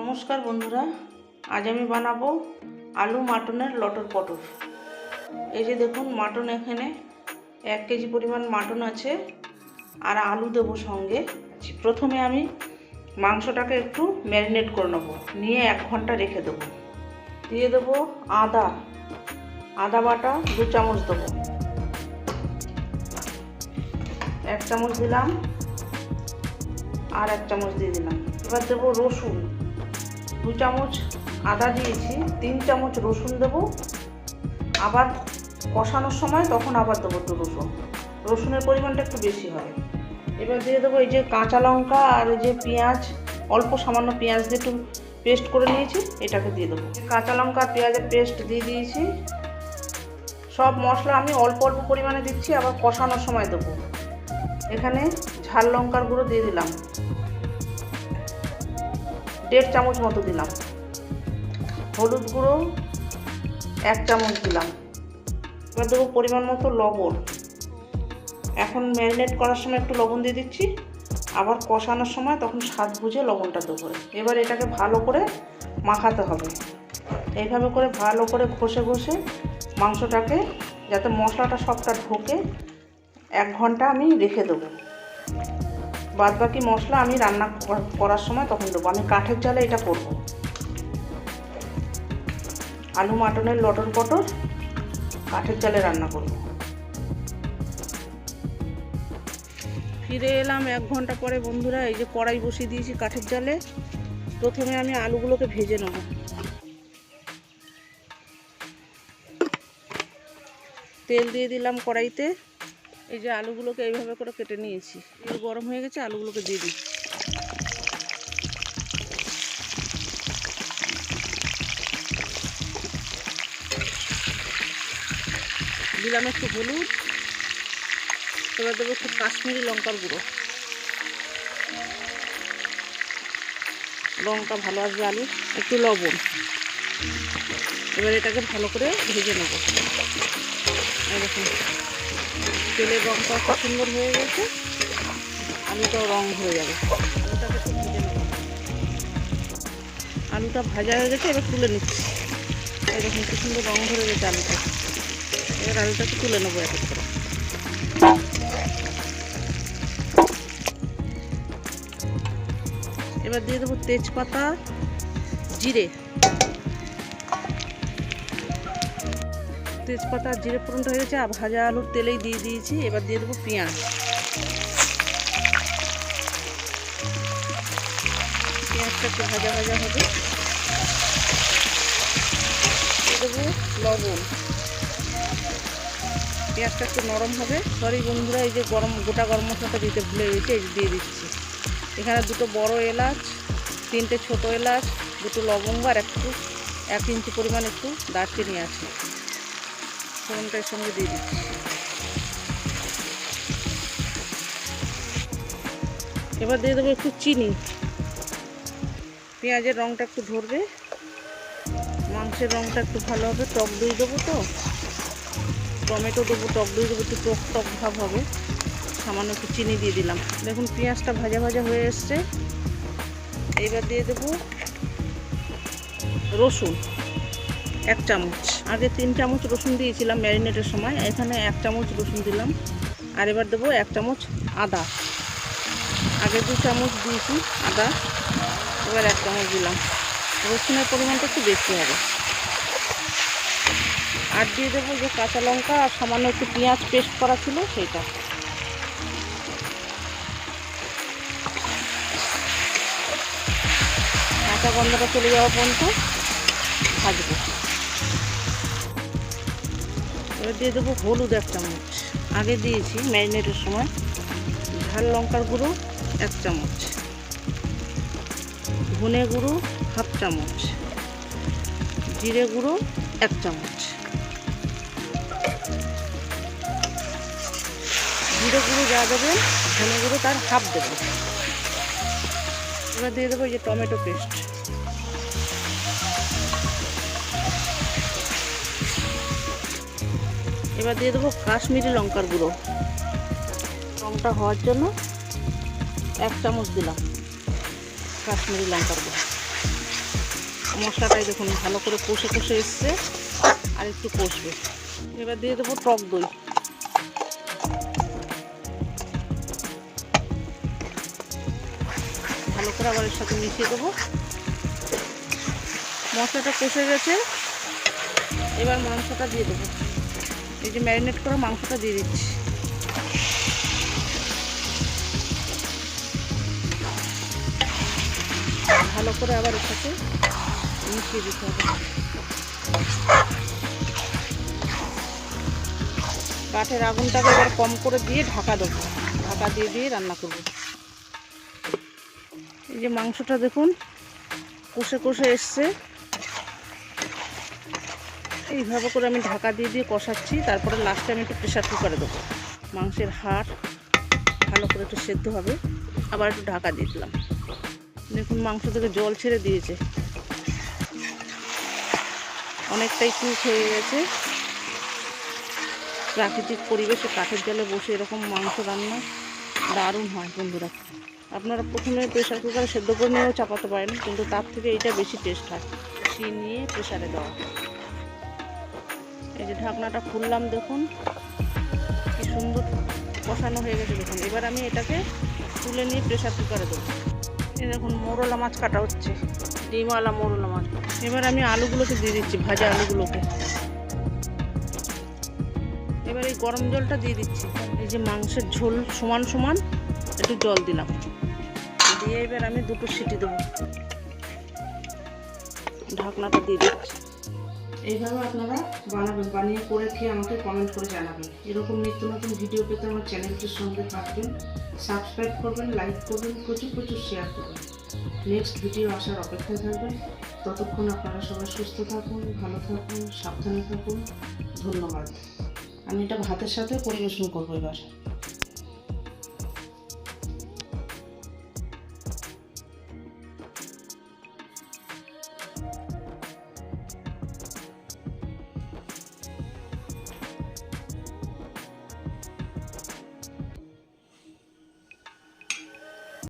নমস্কার বন্ধুরা, আজ আমি বানাবো আলু মাটনের লটর পটর। এই যে দেখুন, মাটন এখানে এক কেজি পরিমাণ মাটন আছে, আর আলু দেবো সঙ্গে। প্রথমে আমি মাংসটাকে একটু ম্যারিনেট করে নেব, নিয়ে এক ঘণ্টা রেখে দেবো। দিয়ে দেবো আদা আদা বাটা দু চামচ দেবো। এক চামচ দিলাম আর এক চামচ দিয়ে দিলাম। এবার দেবো রসুন। দু চামচ আদা দিয়েছি, তিন চামচ রসুন দেবো। আবার কষানোর সময় তখন আবার দেবো একটু রসুন। রসুনের পরিমাণটা একটু বেশি হবে এবার দিয়ে দেবো এই যে কাঁচা লঙ্কা আর এই যে পেঁয়াজ, অল্প সামান্য পেঁয়াজ দিয়ে একটু পেস্ট করে নিয়েছি, এটাকে দিয়ে দেবো। কাঁচা লঙ্কা পেঁয়াজের পেস্ট দিয়ে দিয়েছি। সব মশলা আমি অল্প অল্প পরিমাণে দিচ্ছি, আবার কষানোর সময় দেবো। এখানে ঝাল লঙ্কার গুঁড়ো দিয়ে দিলাম। দেড় চামচ মতো দিলাম। হলুদ গুঁড়ো এক চামচ দিলাম। এবার দেবো পরিমাণ মতো লবণ। এখন ম্যারিনেট করার সময় একটু লবণ দিয়ে দিচ্ছি। আবার কষানোর সময় তখন স্বাদ বুঝে লবণটা দেবো। এবার এটাকে ভালো করে মাখাতে হবে। এইভাবে করে ভালো করে ঘষে ঘষে মাংসটাকে যাতে মশলাটা সবটা ঢোকে এক ঘণ্টা আমি রেখে দেবো। বাদ বাকি মশলা আমি রান্না করার সময় তখন দেবো। আমি কাঠের জালে এটা করব। আলু, মাটনের লটন পটর কাঠের জালে রান্না করব। ফিরে এলাম এক ঘণ্টা পরে বন্ধুরা, এই যে কড়াই বসিয়ে দিয়েছি কাঠের জালে। প্রথমে আমি আলুগুলোকে ভেজে নেব। তেল দিয়ে দিলাম কড়াইতে। এই যে আলুগুলোকে এইভাবে করে কেটে নিয়েছি। তেল গরম হয়ে গেছে, আলুগুলোকে দিয়ে দিই দিলাম একটু হলুদ, এবার দেবো একটু কাশ্মীরি লঙ্কার গুঁড়ো। লঙ্কা ভালো আসবে আলু একটু লবণ। এবার এটাকে ভালো করে ভেজে নেব। এরকম তেলের রঙটা খুব সুন্দর হয়ে গেছে। আলুটাও রং হয়ে যাবে। আলুটাকে ভেজে আলুটা ভাজা হয়ে গেছে, এবার তুলে নিচ্ছি। এরকম কি সুন্দর রং ধরে গেছে আলুটা। এবার আলুটাকে তুলে নেব এক করে। এবার দিয়ে দেবো তেজপাতা, জিরে। তেজপাতা জিরে ফোড়নটা হয়ে গেছে, আর ভাজা আলুর তেলেই দিয়ে দিয়েছি। এবার দিয়ে দেবো পেঁয়াজ। পেঁয়াজটা একটু ভাজা ভাজা হবে। দিয়ে দেবো লবণ। পেঁয়াজটা একটু নরম হবে। সরি বন্ধুরা, এই যে গরম, গোটা গরম মশলাটা দিতে ভুলে গেছি, এই দিয়ে দিচ্ছি। এখানে দুটো বড় এলাচ, তিনটে ছোট এলাচ, দুটো লবঙ্গ, আর একটু, এক ইঞ্চি পরিমাণ একটু দারচিনি আছে। ফোড়নটা সঙ্গে দিয়ে দিচ্ছি। এবার দিয়ে দেবো একটু চিনি। পেঁয়াজের রঙটা একটু ধরবে। মাংসের রঙটা একটু ভালো হবে, টক দই দেবো তো। টমেটো দেবো, টক দই দেবো, একটু টক টক ভাব হবে। সামান্য একটু চিনি দিয়ে দিলাম। দেখুন পেঁয়াজটা ভাজা ভাজা হয়ে এসছে। এবার দিয়ে দেবো রসুন। এক চামচ। আগে তিন চামচ রসুন দিয়েছিলাম ম্যারিনেটের সময়, এখানে এক চামচ রসুন দিলাম। আর এবার দেবো এক চামচ আদা। আগে দু চামচ দিয়েছি আদা, এবার এক চামচ দিলাম। রসুনের পরিমাণটা একটু বেশি হবে। আর দিয়ে দেবো যে কাঁচা লঙ্কা আর সামান্য একটু পেঁয়াজ পেস্ট করা ছিল সেইটা কাঁচা গন্ধটা চলে যাওয়া পর্যন্ত ভাজবো। এবার দিয়ে দেবো হলুদ এক চামচ। আগে দিয়েছি ম্যারিনেটের সময়। ঝাল লঙ্কার গুঁড়ো এক চামচ। ধনে গুঁড়ো হাফ চামচ। জিরে গুঁড়ো এক চামচ। জিরে গুঁড়ো যা দেবেন ধনে গুঁড়ো তার হাফ দেবেন এবার দিয়ে দেবো যে টমেটো পেস্ট। এবার দিয়ে দেবো কাশ্মীরি লঙ্কার গুঁড়ো। রংটা হওয়ার জন্য এক চামচ দিলাম কাশ্মীরি লঙ্কার গুঁড়ো। মশলাটাই দেখুন ভালো করে কষে কষে এসছে আর একটু কষবে। এবার দিয়ে দেবো টক দই। ভালো করে আবার এর সাথে মিশিয়ে দেবো। মশলাটা কষে গেছে। এবার মাংসটা দিয়ে দেবো। এই যে ম্যারিনেট করা মাংসটা দিয়ে দিচ্ছি। ভালো করে আবার সাথে মিশিয়ে দিতে হবে। কাঠের আগুনটাকে এবার কম করে দিয়ে ঢাকা দেবো। ঢাকা দিয়ে দিয়ে রান্না করব। এই যে মাংসটা দেখুন, কষে কষে এসছে। এইভাবে করে আমি ঢাকা দিয়ে দিয়ে কষাচ্ছি, তারপরে লাস্টে আমি একটু প্রেশার কুকারে দেবো। মাংসের হাড় ভালো করে একটু সেদ্ধ হবে, আবার একটু ঢাকা দিয়ে দিলাম। দেখুন মাংস থেকে জল ছেড়ে দিয়েছে। অনেকটাই কুক হয়ে গেছে। প্রাকৃতিক পরিবেশে কাঠের জলে বসে এরকম মাংস রান্না দারুণ হয় বন্ধুরা। আপনারা প্রথমে প্রেশার কুকারে সেদ্ধ করে নিয়েও চাপাতে পারেন, কিন্তু তার থেকে এইটা বেশি টেস্ট হয়। কষিয়ে নিয়ে প্রেশারে দেওয়া। এই যে ঢাকনাটা খুললাম দেখুন। কি সুন্দর কষানো হয়ে গেছে দেখুন। এবার আমি এটাকে তুলে নিয়ে প্রেশার কুকারে দেবো। এই দেখুন, মোরলা মাছ কাটা হচ্ছে। ডিমওয়ালা মোরলা মাছ। এবার আমি আলুগুলোকে দিয়ে দিচ্ছি, ভাজা আলুগুলোকে। এবার এই গরম জলটা দিয়ে দিচ্ছি। এই যে মাংসের ঝোল সমান সমান, একটু জল দিলাম। দিয়ে এবার আমি দুটো সিটি দেবো। ঢাকনাটা দিয়ে দিচ্ছি। এইভাবে আপনারা বানাবেন, বানিয়ে করে খেয়ে আমাকে কমেন্ট করে জানাবেন। এরকম নিত্য নতুন ভিডিও পেতে আমার চ্যানেলটির সঙ্গে থাকবেন। সাবস্ক্রাইব করবেন লাইক করবেন, প্রচুর প্রচুর শেয়ার করবেন। নেক্সট ভিডিও আসার অপেক্ষায় থাকবেন। ততক্ষণ আপনারা সবাই সুস্থ থাকুন, ভালো থাকুন, সাবধানে থাকুন। ধন্যবাদ। আমি এটা ভাতের সাথে পরিবেশন করব এবার।